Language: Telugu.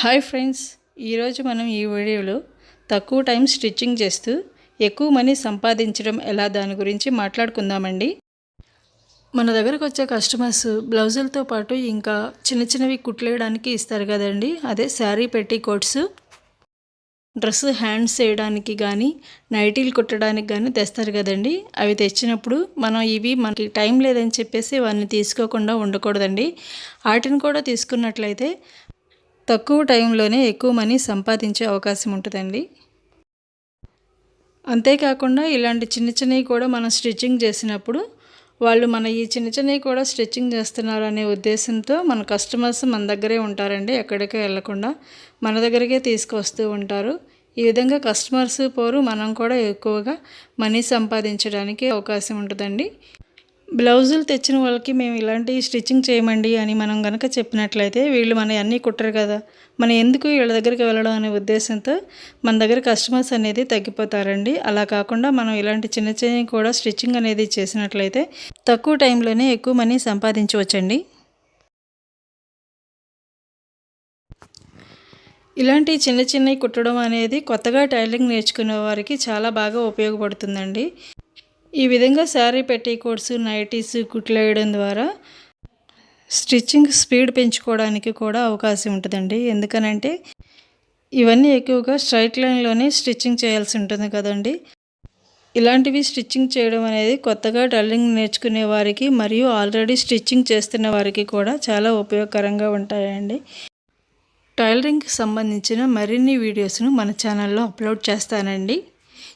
హాయ్ ఫ్రెండ్స్ ఈరోజు మనం ఈ వీడియోలో తక్కువ టైం స్టిచ్చింగ్ చేస్తూ ఎక్కువ మనీ సంపాదించడం ఎలా దాని గురించి మాట్లాడుకుందామండి. మన దగ్గరకు వచ్చే కస్టమర్స్ బ్లౌజులతో పాటు ఇంకా చిన్న చిన్నవి కుట్లేయడానికి ఇస్తారు కదండి. అదే శారీ పెట్టి కోట్స్ డ్రెస్ హ్యాండ్స్ వేయడానికి కానీ నైటీలు కుట్టడానికి కానీ తెస్తారు కదండి. అవి తెచ్చినప్పుడు మనం ఇవి మనకి టైం లేదని చెప్పేసి వాటిని తీసుకోకుండా ఉండకూడదండి. వాటిని కూడా తీసుకున్నట్లయితే తక్కువ టైంలోనే ఎక్కువ మనీ సంపాదించే అవకాశం ఉంటుందండి. అంతేకాకుండా ఇలాంటి చిన్న చిన్నవి కూడా మనం స్టిచ్చింగ్ చేసినప్పుడు వాళ్ళు మన ఈ చిన్న చిన్నవి కూడా స్టిచ్చింగ్ చేస్తున్నారు అనే ఉద్దేశంతో మన కస్టమర్స్ మన దగ్గరే ఉంటారండి. ఎక్కడికి వెళ్ళకుండా మన దగ్గరికే తీసుకొస్తూ ఉంటారు. ఈ విధంగా కస్టమర్స్ పోరు మనం కూడా ఎక్కువగా మనీ సంపాదించడానికి అవకాశం ఉంటుందండి. బ్లౌజులు తెచ్చిన వాళ్ళకి మేము ఇలాంటి స్టిచ్చింగ్ చేయమండి అని మనం కనుక చెప్పినట్లయితే వీళ్ళు మన అన్నీ కుట్టరు కదా. మనం ఎందుకు వీళ్ళ దగ్గరికి వెళ్ళడం అనే ఉద్దేశంతో మన దగ్గర కస్టమర్స్ అనేది తగ్గిపోతారండి. అలా కాకుండా మనం ఇలాంటి చిన్న చిన్న కూడా స్టిచ్చింగ్ అనేది చేసినట్లయితే తక్కువ టైంలోనే ఎక్కువ మనీ సంపాదించవచ్చండి. ఇలాంటి చిన్న చిన్నవి కుట్టడం అనేది కొత్తగా టైలరింగ్ నేర్చుకునే వారికి చాలా బాగా ఉపయోగపడుతుందండి. ఈ విధంగా శారీ పెట్టి నైటీస్ కుట్లేయడం ద్వారా స్టిచ్చింగ్ స్పీడ్ పెంచుకోవడానికి కూడా అవకాశం ఉంటుందండి. ఎందుకనంటే ఇవన్నీ ఎక్కువగా స్ట్రైట్ లైన్లోనే స్టిచ్చింగ్ చేయాల్సి ఉంటుంది కదండి. ఇలాంటివి స్టిచ్చింగ్ చేయడం అనేది కొత్తగా టైలింగ్ నేర్చుకునే వారికి మరియు ఆల్రెడీ స్టిచ్చింగ్ చేస్తున్న వారికి కూడా చాలా ఉపయోగకరంగా ఉంటాయండి. టైలరింగ్కి సంబంధించిన మరిన్ని వీడియోస్ను మన ఛానల్లో అప్లోడ్ చేస్తానండి.